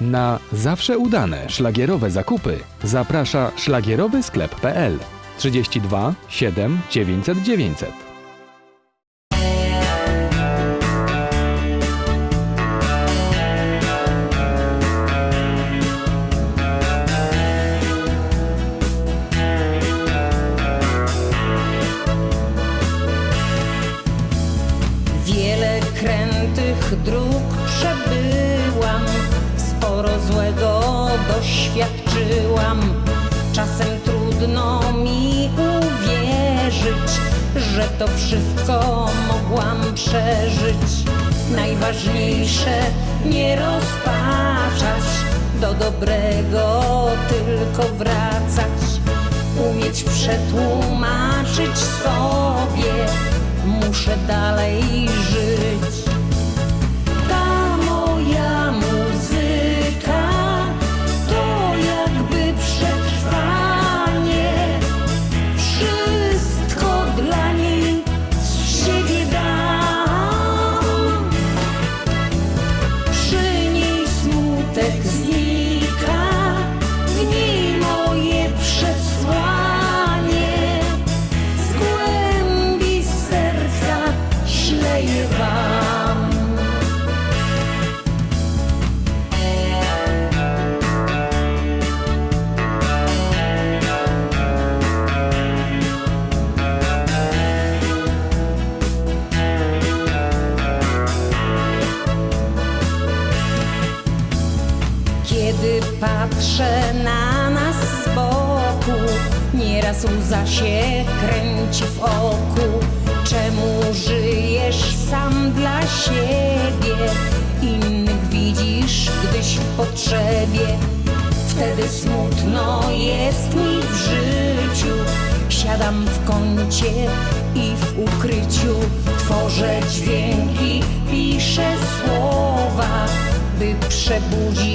Na zawsze udane szlagierowe zakupy zaprasza szlagierowy sklep.pl 32 7 900 900. Wiele krętych dróg sporo złego doświadczyłam. Czasem trudno mi uwierzyć, że to wszystko mogłam przeżyć. Najważniejsze nie rozpaczać, do dobrego tylko wracać. Umieć przetłumaczyć sobie, muszę dalej żyć. Patrzę na nas z boku, nieraz łza się kręci w oku. Czemu żyjesz sam dla siebie? Innych widzisz, gdyś w potrzebie. Wtedy smutno jest mi w życiu. Siadam w kącie i w ukryciu tworzę dźwięki, piszę słowa by przebudzić.